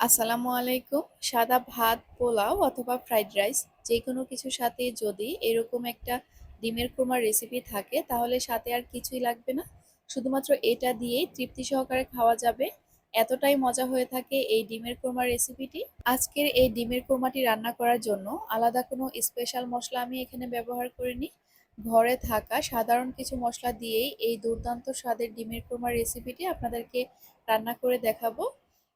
আসসালামু আলাইকুম। সাদা ভাত, পোলাও অথবা ফ্রাইড রাইস যে কোনো কিছুর সাথে যদি এরকম একটা ডিমের কোরমার রেসিপি থাকে, তাহলে সাথে আর কিছুই লাগবে না। শুধুমাত্র এটা দিয়েই তৃপ্তি সহকারে খাওয়া যাবে। এতটাই মজা হয়ে থাকে এই ডিমের কোরমার রেসিপিটি আজকের এই ডিমের কোরমাটি রান্না করার জন্য আলাদা কোনো স্পেশাল মশলা আমি এখানে ব্যবহার করিনি। ঘরে থাকা সাধারণ কিছু মশলা দিয়েই এই দুর্দান্ত স্বাদের ডিমের কোরমার রেসিপিটি আপনাদেরকে রান্না করে দেখাবো।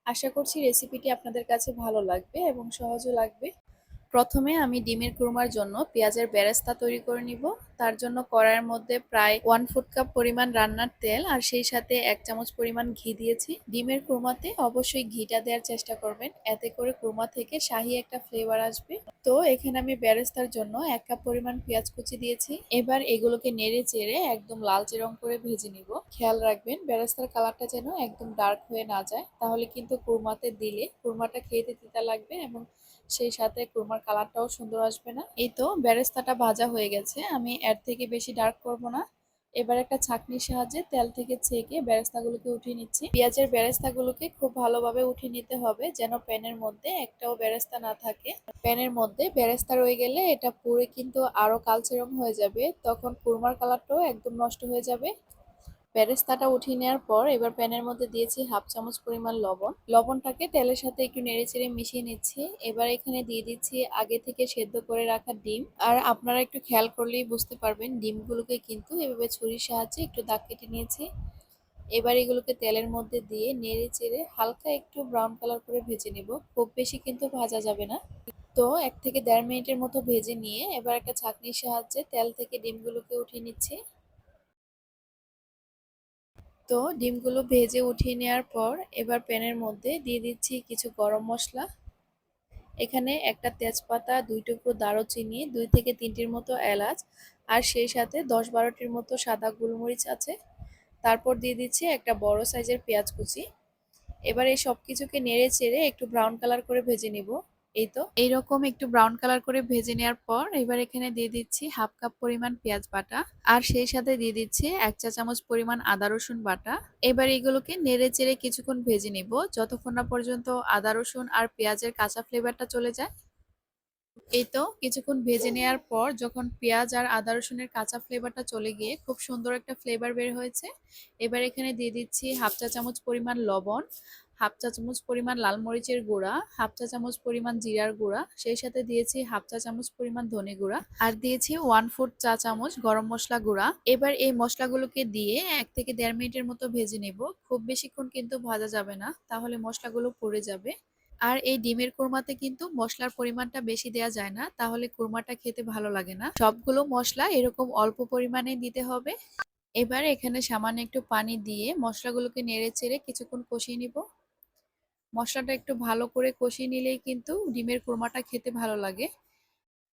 আশা করছি রেসিপিটি আপনাদের কাছে ভালো লাগবে এবং সহজও লাগবে। প্রথমে আমি ডিমের কুরমার জন্য পেঁয়াজের বেরেস্তা তৈরি করে নিব। তার জন্য কড়াইয়ের মধ্যে প্রায় ওয়ান ফুট কাপ পরিমাণ রান্নার তেল আর সেই সাথে এক চামচ পরিমাণ ঘি দিয়েছি। ডিমের কুরমাতে অবশ্যই ঘিটা দেওয়ার চেষ্টা করবেন। এতে করে কুরমা থেকে শাহি একটা ফ্লেভার আসবে। তো এখানে আমি বেরেস্তার জন্য এক কাপ পরিমাণ পেঁয়াজ কুচি দিয়েছি। এবার এগুলোকে নেড়ে চেড়ে একদম লালচে রং করে ভেজে নিব। খেয়াল রাখবেন বেরেস্তার কালারটা যেন একদম ডার্ক হয়ে না যায়। তাহলে কিন্তু কুরমাতে দিলে কুরমাটা খেতে তিতা লাগবে এবং সেই সাথে কুরমার কালারটাও সুন্দর আসবে না। এই তো ব্যারেস্তাটা ভাজা হয়ে গেছে। আমি এর থেকে বেশি ডার্ক করব না। এবার একটা ছাকনির সাহায্যে তেল থেকে ছেঁকে বেরেস্তাগুলোকে উঠিয়ে নিচ্ছি। পেঁয়াজের বেরেস্তাগুলোকে খুব ভালোভাবে উঠিয়ে নিতে হবে যেন প্যানের মধ্যে একটাও ব্যারেস্তা না থাকে। প্যানের মধ্যে ব্যারেস্তা রয়ে গেলে এটা পুরে কিন্তু আরও কালচে রং হয়ে যাবে। তখন কুরমার কালারটাও একদম নষ্ট হয়ে যাবে। বেরেস্তাটা উঠিয়ে নেওয়ার পর এবার প্যানের মধ্যে দিয়েছি হাফ চামচ পরিমাণ লবণ। লবণটাকে তেলের সাথে একটু নেড়ে চেড়ে মিশিয়ে নিচ্ছি। এবার এখানে দিয়ে দিচ্ছি আগে থেকে সেদ্ধ করে রাখা ডিম। আর আপনারা একটু খেয়াল করলেই বুঝতে পারবেন, ডিমগুলোকে কিন্তু এভাবে ছুরির সাহায্যে একটু দাগ কেটে নিয়েছি। এবার এগুলোকে তেলের মধ্যে দিয়ে নেড়ে চেড়ে হালকা একটু ব্রাউন কালার করে ভেজে নেব। খুব বেশি কিন্তু ভাজা যাবে না। তো এক থেকে দেড় মিনিটের মতো ভেজে নিয়ে এবার একটা ছাঁকনির সাহায্যে তেল থেকে ডিমগুলোকে উঠিয়ে নিচ্ছি। তো ডিমগুলো ভেজে উঠিয়ে নেওয়ার পর এবার প্যানের মধ্যে দিয়ে দিচ্ছি কিছু গরম মশলা। এখানে একটা তেজপাতা, দুই টুকরো দারুচিনি, দুই থেকে তিনটির মতো এলাচ আর সেই সাথে দশ বারোটির মতো সাদা গোলমরিচ আছে। তারপর দিয়ে দিচ্ছি একটা বড় সাইজের পেঁয়াজ কুচি। এবার এই সব কিছুকে নেড়ে চেড়ে একটু ব্রাউন কালার করে ভেজে নিব। এই তো। এইরকম একটু ব্রাউন কালার করে ভেজে নেওয়ার পর এবার এখানে দিয়ে দিচ্ছি হাফ কাপ পরিমাণ পেঁয়াজ বাটা আর সেই সাথে দিয়ে দিচ্ছি এক চা চামচ পরিমাণ আদা রসুন বাটা। এবার এগুলোকে নেড়ে চেড়ে কিছুক্ষণ ভেজে নিব যতক্ষণ না পর্যন্ত আদা রসুন আর পেঁয়াজের কাঁচা ফ্লেভারটা চলে যায়। এই তো কিছুক্ষণ ভেজে নেওয়ার পর যখন পেঁয়াজ আর আদা রসুনের কাঁচা ফ্লেভারটা চলে গিয়ে খুব সুন্দর একটা ফ্লেভার বের হয়েছে, এবার এখানে দিয়ে দিচ্ছি হাফ চা চামচ পরিমাণ লবণ হাফ চা চামচ পরিমাণ লাল মরিচের গুঁড়া, হাফ চা চামচ পরিমাণ জিরার গুঁড়া, সেই সাথে দিয়েছি হাফ চা চামচ পরিমাণ ধনে গুঁড়া আর দিয়েছি ওয়ান ফোর চা চামচ গরম মশলা গুঁড়া। এবার এই মশলাগুলোকে দিয়ে এক থেকে দেড় মিনিটের মতো ভেজে নেব। খুব বেশিক্ষণ কিন্তু ভাজা যাবে না, তাহলে মশলাগুলো পড়ে যাবে। আর এই ডিমের কোরমাতে কিন্তু মশলার পরিমাণটা বেশি দেওয়া যায় না, তাহলে কোরমাটা খেতে ভালো লাগে না। সবগুলো মশলা এরকম অল্প পরিমাণে দিতে হবে। এবার এখানে সামান্য একটু পানি দিয়ে মশলাগুলোকে নেড়ে চেড়ে কিছুক্ষণ কষিয়ে নিব। মশলাটা একটু ভালো করে কষিয়ে নিলেই কিন্তু ডিমের কোরমাটা খেতে ভালো লাগে।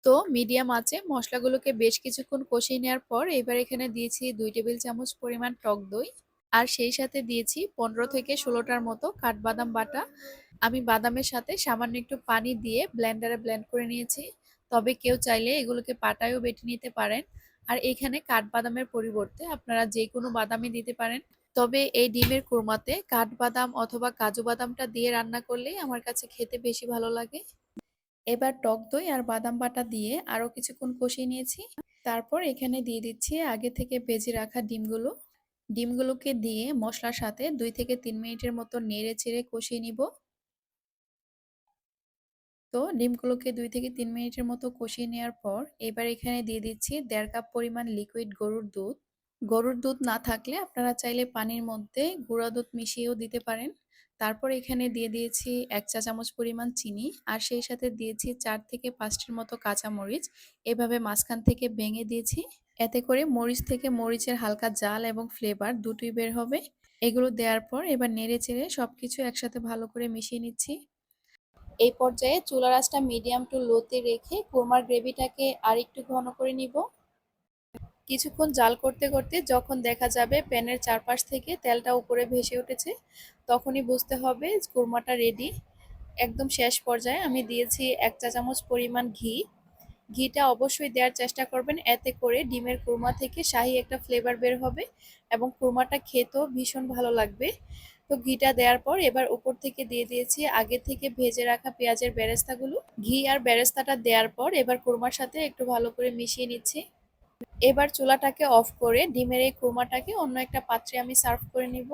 তো মিডিয়াম আছে মশলাগুলোকে বেশ কিছুক্ষণ কষিয়ে নেওয়ার পর এবার এখানে দিয়েছি দুই টেবিল চামচ পরিমাণ টক দই। আর সেই সাথে দিয়েছি পনেরো থেকে ষোলোটার মতো কাঠবাদাম বাটা। আমি বাদামের সাথে সামান্য একটু পানি দিয়ে ব্লেন্ডারে ব্লেন্ড করে নিয়েছি। তবে কেউ চাইলে এগুলোকে পাটায়ও বেটে নিতে পারেন। আর এখানে কাঠবাদামের পরিবর্তে আপনারা যে কোনো বাদামই দিতে পারেন। তবে এই ডিমের কোরমাতে কাঠবাদাম অথবা কাজু বাদামটা দিয়ে রান্না করলেই আমার কাছে খেতে বেশি ভালো লাগে। এবার টক দই আর বাদাম বাটা দিয়ে আরও কিছুক্ষণ কষিয়ে নিয়েছি। তারপর এখানে দিয়ে দিচ্ছি আগে থেকে ভেজে রাখা ডিমগুলো। ডিমগুলোকে দিয়ে মশলার সাথে দুই থেকে তিন মিনিটের মতো নেড়ে চেড়ে কষিয়ে নিব। তো ডিমগুলোকে দুই থেকে তিন মিনিটের মতো কষিয়ে নেওয়ার পর এবার এখানে দিয়ে দিচ্ছি দেড় কাপ পরিমাণ লিকুইড গরুর দুধ। গরুর দুধ না থাকলে আপনারা চাইলে পানির মধ্যে গুঁড়া দুধ মিশিয়েও দিতে পারেন। তারপর এখানে দিয়ে দিয়েছি এক চা চামচ পরিমাণ চিনি আর সেই সাথে দিয়েছি চার থেকে পাঁচটির মতো কাঁচা মরিচ এভাবে মাঝখান থেকে ভেঙে দিয়েছি। এতে করে মরিচ থেকে মরিচের হালকা জাল এবং ফ্লেভার দুটোই বের হবে। এগুলো দেওয়ার পর এবার নেড়ে চেড়ে সব কিছু একসাথে ভালো করে মিশিয়ে নিচ্ছি। এই পর্যায়ে চুলার আঁচটা মিডিয়াম টু লোতে রেখে কোরমার গ্রেভিটাকে আর একটু ঘন করে নিব। কিছুক্ষণ জাল করতে করতে যখন দেখা যাবে প্যানের চারপাশ থেকে তেলটা উপরে ভেসে উঠেছে, তখনই বুঝতে হবে কোরমাটা রেডি একদম শেষ পর্যায়ে আমি দিয়েছি এক চা চামচ পরিমাণ ঘি। ঘিটা অবশ্যই দেওয়ার চেষ্টা করবেন, এতে করে ডিমের কুরমা থেকে শাহি একটা ফ্লেভার বের হবে এবং কুরমাটা খেতেও ভীষণ ভালো লাগবে। তো ঘিটা দেওয়ার পর এবার উপর থেকে দিয়ে দিয়েছি আগে থেকে ভেজে রাখা পেঁয়াজের বেরেস্তাগুলো। ঘি আর বেরেস্তাটা দেওয়ার পর এবার কুরমার সাথে একটু ভালো করে মিশিয়ে নিচ্ছি। এবার চুলাটাকে অফ করে ডিমের এই কোরমাটাকে অন্য একটা পাত্রে আমি সার্ভ করে নিব।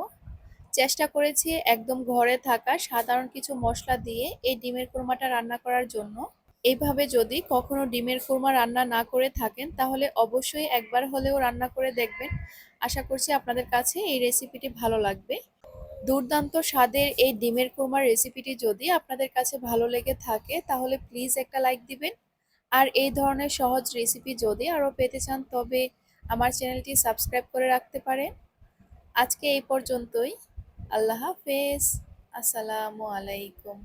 চেষ্টা করেছি একদম ঘরে থাকা সাধারণ কিছু মশলা দিয়ে এই ডিমের কোরমাটা রান্না করার জন্য। এইভাবে যদি কখনো ডিমের কুরমা রান্না না করে থাকেন, তাহলে অবশ্যই একবার হলেও রান্না করে দেখবেন। আশা করছি আপনাদের কাছে এই রেসিপিটি ভালো লাগবে। দুর্দান্ত স্বাদের এই ডিমের কুরমার রেসিপিটি যদি আপনাদের কাছে ভালো লেগে থাকে, তাহলে প্লিজ একটা লাইক দিবেন। আর এই ধরনের সহজ রেসিপি যদি আরও পেতে চান, তবে আমার চ্যানেলটি সাবস্ক্রাইব করে রাখতে পারেন। আজকে এই পর্যন্তই। আল্লাহ হাফেজ। আসসালামু আলাইকুম।